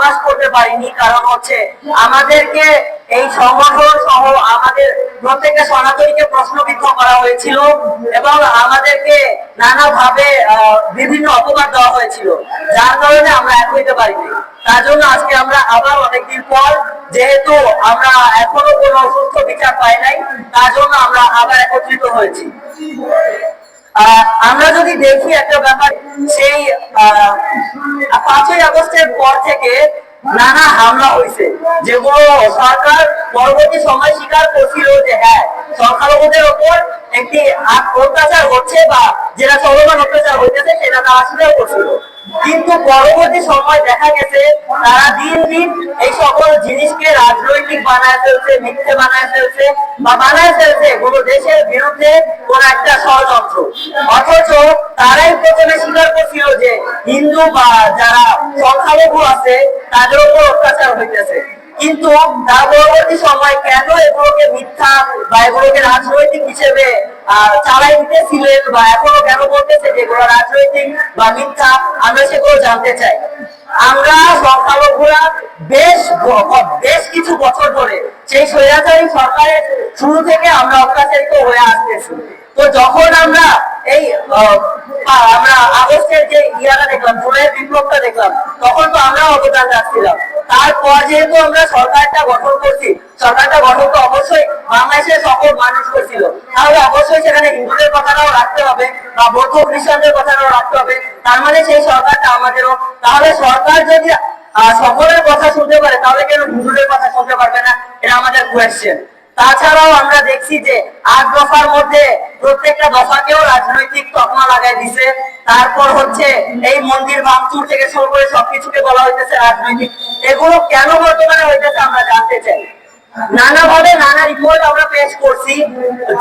প্রকাশ করতে পারিনি, কারণ হচ্ছে আমাদেরকে এই সংগঠন সহ আমাদের প্রত্যেকটা সনাতনীকে প্রশ্নবিদ্ধ করা হয়েছিল এবং আমাদেরকে নানাভাবে বিভিন্ন অপবাদ দেওয়া হয়েছিল, যার কারণে আমরা এক হইতে পারিনি। তার জন্য আজকে আমরা আবার অনেকদিন পর, যেহেতু আমরা এখনও কোনো সুস্থ বিচার পাই নাই, তার জন্য আমরা আবার একত্রিত হয়েছি। আমরা যদি দেখি একটা ব্যাপার, সেই পাঁচই আগস্টের পর থেকে নানা হামলা হয়েছে, যেগুলো সরকার পরবর্তী সময় স্বীকার করছিল যে হ্যাঁ সংখ্যালঘুদের ওপর একটি অত্যাচার হচ্ছে বা যেটা চলমান অত্যাচার হইতেছে, সেটা তারা স্বীকার করছিল। কিন্তু পরবর্তী সময় দেখা গেছে, তারা দিন দিন এই সকল জিনিসকে রাজনৈতিক বানায় ফেলছে, মিথ্যে বানায় ফেলছে বা বানায় ফেলছে। কোনো দেশের বিরুদ্ধে কোন একটা ষড়যন্ত্র। অথচ তারাই প্রথমে স্বীকার করছিল যে হিন্দু বা যারা সংখ্যালঘু আছে, তাদের উপর অত্যাচার হইতেছে। কিন্তু তার পরবর্তী সময় কেন এগুলোকে মিথ্যা বা এগুলোকে রাজনৈতিক হিসেবে চালাই দিতেছিলেন বা এখনও কেন বলতেছে যে এগুলো রাজনৈতিক বা মিথ্যা, আমরা সেগুলো জানতে চাই। আমরা সংখ্যালঘুরা বেশ বেশ কিছু বছর ধরে সেই স্বৈরাচারী সরকারের শুরু থেকে আমরা অত্যাচারিত হয়ে আসতেছি। তো যখন আমরা এই আমরা আগস্টের যে ইয়াটা দেখলাম জুলাইয়ের বিপ্লবটা দেখলাম, তখন তো আমরা অবদান রাখছিলাম। তারপর যেহেতু আমরা সরকারটা গঠন করছি সরকারটা গঠন তো অবশ্যই বাংলাদেশের সকল মানুষ করছিল তাহলে অবশ্যই সেখানে হিন্দুদের কথাটাও রাখতে হবে বা বৌদ্ধ খ্রিস্টানদের কথাটাও রাখতে হবে। তার মানে সেই সরকারটা আমাদেরও। তাহলে সরকার যদি সকলের কথা শুনতে পারে, তাহলে কেন হিন্দুদের কথা শুনতে পারবে না? এটা আমাদের কোয়েশ্চেন তাছাড়াও আমরা দেখছি যে আট দফার মধ্যে প্রত্যেকটা দফাকেও রাজনৈতিক তকমা লাগাই দিছে। তারপর হচ্ছে এই মন্দির ভাঙচুর থেকে শুরু করে সবকিছুকে বলা হইতেছে রাজনৈতিক। এগুলো কেন বর্তমানে হইতেছে আমরা জানতে চাই। নানাভাবে নানা রিপোর্ট আমরা পেশ করছি।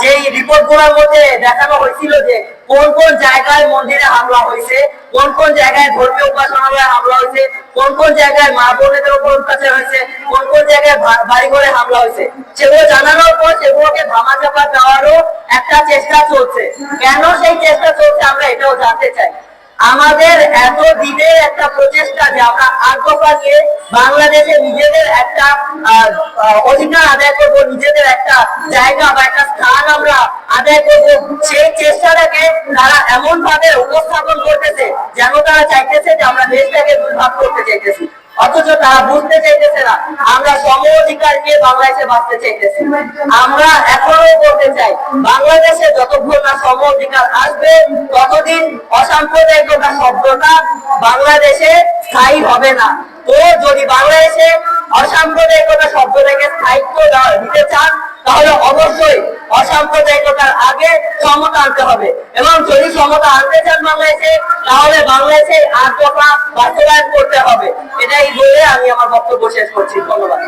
যে রিপোর্টগুলোর মধ্যে দেখানো হয়েছিল যে কোন কোন জায়গায় মন্দিরে হামলা হয়েছে, কোন কোন জায়গায় ধর্মীয় উপাসনালয়ে হামলা হয়েছে, কোন কোন জায়গায় মা বোনেদের উপর অত্যাচার হয়েছে, কোন কোন জায়গায় ভা- বাড়িঘরে হামলা হয়েছে। সেগুলো জানানোর পর সেগুলোকে ধামাচাপা দেওয়ারও একটা চেষ্টা চলছে। কেন সেই চেষ্টা চলছে আমরা এটাও জানতে চাই। আমাদের এত দিনের একটা প্রচেষ্টা যে আমরা আগ্রহ নিয়ে বাংলাদেশে নিজেদের একটা অধিকার আদায় করব, নিজেদের একটা জায়গা বা একটা স্থান আমরা আদায় করব। সেই চেষ্টাটাকে তারা এমন ভাবে উপস্থাপন করতেছে যেন তারা চাইতেছে যে আমরা দেশটাকে দুর্ভাগ করতে চাইতেছি। অথচ তারা বুঝতে চাইতেছে না। আমরা সম অধিকার নিয়ে বাংলাদেশে বাঁচতে চাইতেছি। আমরা এখনও বলতে চাই, বাংলাদেশে যতক্ষণ না সম অধিকার আসবে, ততদিন অসাম্প্রদায়িকতা শব্দটা বাংলাদেশে স্থায়ী হবে না। তো যদি বাংলাদেশে অসাম্প্রদায়িকতা শব্দটাকে স্থায়িত্ব দিতে চান, তাহলে অবশ্যই অসাম্প্রদায়িকতার আগে সমতা আনতে হবে। এবং যদি সমতা আনতে চান বাংলাদেশে, তাহলে বাংলাদেশে আর দফা বাস্তবায়ন করতে হবে। এটাই বলে আমি আমার বক্তব্য শেষ করছি। ধন্যবাদ।